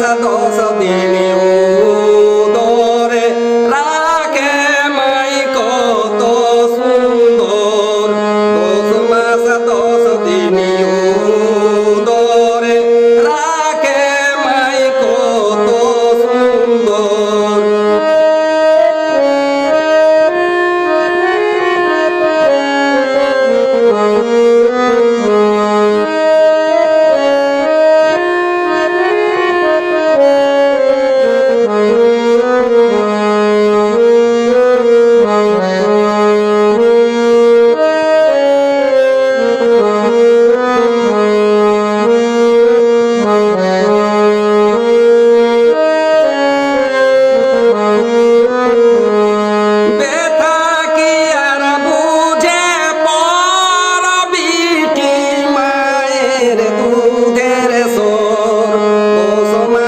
সাধু তোমার